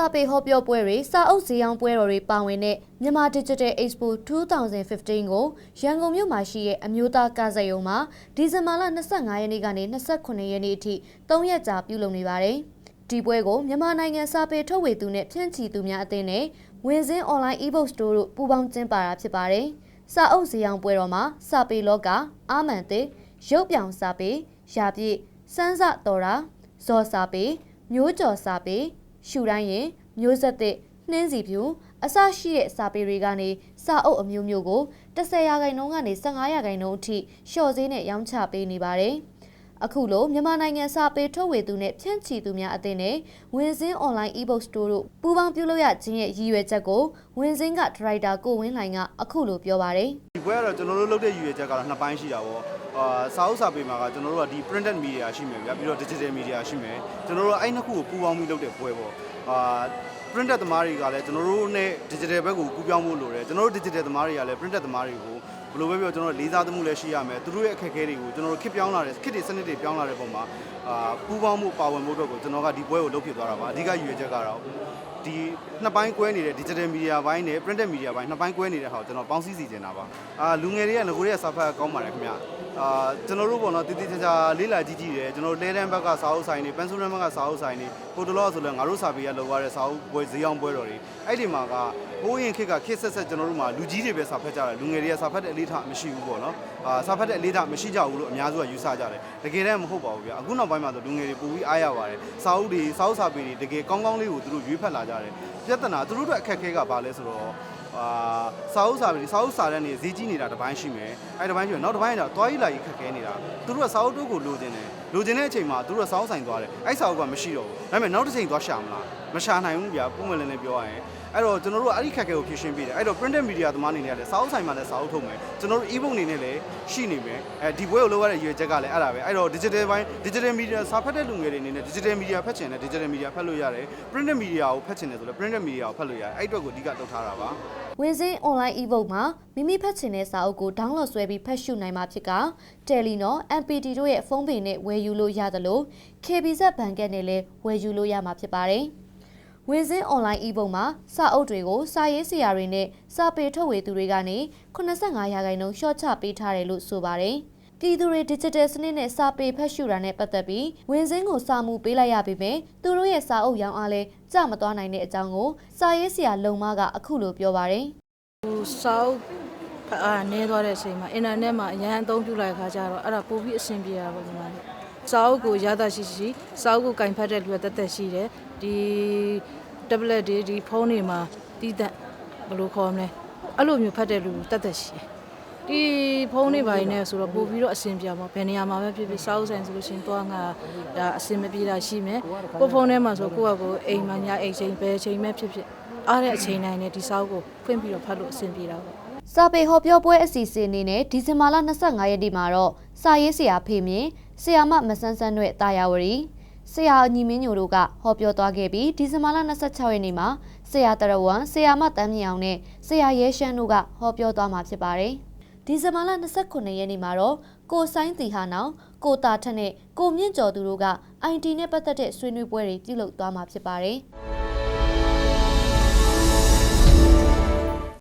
စာပေဟောပြောပွဲတွေစာအုပ်ဇေယျောင်းပွဲတော်တွေပါဝင်တဲ့မြန်မာ Digital Expo 2015ကိုရန်ကုန်မြို့မှာရှိတဲ့အမျိုးသားကားစက်ရုံမှာဒီဇင်ဘာလ25ရက်နေ့ကနေ28ရက်နေ့အထိ3ရက်ကြာပြုလုပ်နေပါတယ်။ဒီပွဲကိုမြန်မာနိုင်ငံစာပေထုတ်ဝေသူနဲ့ဖြန့်ချီသူများအသင်းနဲ့ဝင်စင်း online ebook store တို့ပူးပေါင်းကျင်းပတာဖြစ်ပါတယ်။စာအုပ်ဇေယျောင်းပွဲတော်မှာစာပေလောကအာမန်သစ်ရုပ်ပြောင်စာပေရာပြည့်စန်းစတော်ရာဇော်စာပေမျိုးကျော်စာပေ ရှူတိုင်းရင်မျိုးဆက်သစ်နှင်းစီဖြူအစရှိတဲ့စာပေတွေကနေစာအုပ်အမျိုးမျိုးကို10ရာခိုင်နှုန်းကနေ15ရာခိုင်နှုန်းအထိလျှော့ဈေးနဲ့ရောင်းချပေးနေပါတယ်။အခုလိုမြန်မာနိုင်ငံစာပေထုတ်ဝေသူနဲ့ဖြန့်ချီသူများအသင်းနဲ့ဝင်စင်း online ebook store တို့ပူးပေါင်းပြုလုပ်ရခြင်းရဲ့ရည်ရွယ်ချက်ကိုဝင်စင်းကဒရိုက်တာကိုဝင်းလှိုင်ကအခုလိုပြောပါတယ်။ ဒီပွဲကတော့ကျွန်တော်တို့လုပ်တဲ့ရည်ရွယ်ချက်ကတော့နှစ်ပိုင်းရှိတာပေါ့အာစာအုပ်စာပေမှာကကျွန်တော်တို့ကဒီ printed media ရှိမယ်ဗျာပြီးတော့ digital media ရှိမယ်ကျွန်တော်တို့ကအဲ့နှစ်ခုကိုပူးပေါင်းပြီးလုပ်တဲ့ပွဲပေါ့အာ printed သမားတွေကလည်းကျွန်တော်တို့နဲ့ digital ဘက်ကိုကူးပြောင်းဖို့လိုတယ်ကျွန်တော်တို့ digital သမားတွေကလည်း printed သမားတွေကိုဘယ်လိုပဲပြောကျွန်တော်တို့လေးစားသမှုလည်းရှိရမယ်သူတို့ရဲ့အခက်အခဲတွေကိုကျွန်တော်တို့ခစ်ပြောင်းလာတဲ့ခစ်တွေစနစ်တွေပြောင်းလာတဲ့ပုံမှာအာပူးပေါင်းမှုပါဝင်မှုအတွက်ကိုကျွန်တော်ကဒီပွဲကိုလုပ်ဖြစ်သွားတာပါအဓိကရည်ရွယ်ချက်ကတော့ဒီနှစ်ပိုင်းကွဲနေတဲ့ digital media ဘိုင်းနဲ့ printed media ဘိုင်းနှစ်ပိုင်းကွဲနေတဲ့ဟာကိုကျွန်တော်ပေါင်းစည်းစီနေတာပါအာလူငယ်တွေကငကိုတွေကစာဖတ်ကောင်းပါတယ်ခင်ဗျ အာကျွန်တော်တို့ပေါ့နော်တည်တည်ချာချာလေးလာကြည့်ကြည့်တယ်ကျွန်တော်တို့လဲတန်းဘက်ကစာအုပ်ဆိုင်တွေပန်းစုရမ်းဘက်ကစာအုပ်ဆိုင်တွေပိုတလောဆိုလည်းငါတို့စာပေကလောက်ရတဲ့စာအုပ်ပွဲဈေးအောင်ပွဲတော်တွေအဲ့ဒီမှာကဘိုးရင်ခေတ်ကခေတ်ဆက်ဆက်ကျွန်တော်တို့မှာလူကြီးတွေပဲစာဖတ်ကြတယ်လူငယ်တွေကစာဖတ်တဲ့အလေးထားမရှိဘူးပေါ့နော်အာစာဖတ်တဲ့အလေးထားမရှိကြဘူးလို့အများစုကယူဆကြတယ်တကယ်တမ်းမဟုတ်ပါဘူးဗျအခုနောက်ပိုင်းမှာဆိုလူငယ်တွေပိုပြီးအားရပါတယ်စာအုပ်တွေစာအုပ်စာပေတွေတကယ်ကောင်းကောင်းလေးကိုသူတို့ရွေးဖက်လာကြတယ်ပြဿနာသူတို့အတွက်အခက်အခဲကဘာလဲဆိုတော့ အာစာအုပ်စာပေစာအုပ်စာတန်းနေဈေးကြီးနေတာတစ်ပိုင်းရှိမယ်အဲတစ်ပိုင်းရှိမယ်နောက်တစ်ပိုင်းကတော့တွားရီလာကြီးခက်ခဲနေတာသူတို့ကစာအုပ်တုပ်ကိုလိုချင်တယ်လိုချင်တဲ့အချိန်မှာသူတို့ကစာအုပ်ဆိုင်သွားတယ်အဲစာအုပ်ကမရှိတော့ဘူးဒါပေမဲ့နောက်တစ်ချိန်သွားရှာမလားမရှာနိုင်ဘူးဗျာပုံမှန်လည်းလည်းပြောရရင် အဲ့တော့ကျွန်တော်တို့ကအဲ့ဒီခက်ခဲကိုဖြေရှင်းပေးတယ်အဲ့တော့ printed media သမားအနေနဲ့လည်းစာအုပ်ဆိုင်မှာလည်းစာအုပ်ထုတ်မယ်ကျွန်တော်တို့ ebook အနေနဲ့လည်းရှိနေမယ်အဲဒီပွဲကိုလုပ်ရတဲ့ရည်ရွယ်ချက်ကလည်းအဲ့ဒါပဲအဲ့တော့ digital ဘိုင်း digital media စာဖတ်တဲ့လူငယ်တွေအနေနဲ့ digital media ဖတ်ချင်တယ် digital media ဖတ်လို့ရတယ် printed media ကိုဖတ်ချင်တယ်ဆိုလည်း printed media ကိုဖတ်လို့ရတယ်အဲ့အတွက်ကိုအဓိကလုပ်ထားတာပါဝင်စင်း online ebook မှာမိမိဖတ်ချင်တဲ့စာအုပ်ကို download ဆွဲပြီးဖတ်ရှုနိုင်မှာဖြစ်က Telenor MPT တို့ရဲ့ဖုန်းပင်နဲ့ဝယ်ယူလို့ရတယ်လို့ KBZ ဘဏ်ကနဲ့လည်းဝယ်ယူလို့ရမှာဖြစ်ပါတယ်။ ဝင်စင်း online ebook မှာစာအုပ်တွေကိုစာရေးဆရာတွေနဲ့စာပေထုတ်ဝေသူတွေကနေ85ရာခိုင်နှုန်းရှော့ချပေးထားတယ်လို့ဆိုပါတယ်။ပြည်သူတွေ digital စနစ်နဲ့စာပေဖတ်ရှုတာနဲ့ပတ်သက်ပြီးဝင်စင်းကိုစာမှုပေးလိုက်ရပေမဲ့သူတို့ရဲ့စာအုပ်ရောင်းအားလဲကြမသွားနိုင်တဲ့အကြောင်းကိုစာရေးဆရာလုံမကအခုလိုပြောပါတယ်။ဟိုစောက်ဖတ်အားနေသွားတဲ့အချိန်မှာအင်တာနက်မှာအရန်အသုံးပြုလိုက်ခါကျတော့အဲ့ဒါပိုပြီးအဆင်ပြေတာပေါ့ဒီမှာလေစောက်ကိုရတာရှိရှိစောက်ကိုကင်ဖတ်တဲ့လူကတက်တက်ရှိတယ်ဒီ tablet တွေဒီဖုန်းတွေမှာတီးတက်ဘယ်လိုခေါ်မလဲအဲ့လိုမျိုးဖတ်တဲ့လူတက်တက်ရှိတယ်ဒီဖုန်းတွေပိုင်းနဲ့ဆိုတော့ပို့ပြီးတော့အဆင်ပြေပါဘယ်နေရာမှာပဲဖြစ်ဖြစ်စောက်ဆိုင်ဆိုလို့ရှိရင်တော့ငါဒါအဆင်မပြေတာရှိမယ်ကိုဖုန်းထဲမှာဆိုကိုယ့်အကိုအိမ်မှာညအိမ်ချိန်ပဲချိန်မဲ့ဖြစ်ဖြစ်အားတဲ့အချိန်တိုင်းနဲ့ဒီစောက်ကိုဖွင့်ပြီးတော့ဖတ်လို့အဆင်ပြေတာပေါ့စာပေဟောပြောပွဲအစီအစဉ်အနေနဲ့ဒီဇင်ဘာလ25ရက်နေ့မှာတော့စာရေးဆရာဖေမြင့်ဆရာမမဆန်းဆန်းတို့တာယာဝရီ ဆရာညီမင်းညိုတို့ကဟောပြောသွားခဲ့ပြီးဒီဇင်ဘာလ26ရက်နေ့မှာဆရာတရဝမ်ဆရာမတန်းမြောင်နဲ့ဆရာရဲရှမ်းတို့ကဟောပြောသွားမှာဖြစ်ပါတယ်ဒီဇင်ဘာလ29ရက်နေ့မှာတော့ကိုဆိုင်တီဟာနောင်ကိုတာထက်နဲ့ကိုမြင့်ကျော်သူတို့က IT နဲ့ပတ်သက်တဲ့ဆွေးနွေးပွဲတွေပြုလုပ်သွားမှာဖြစ်ပါတယ်။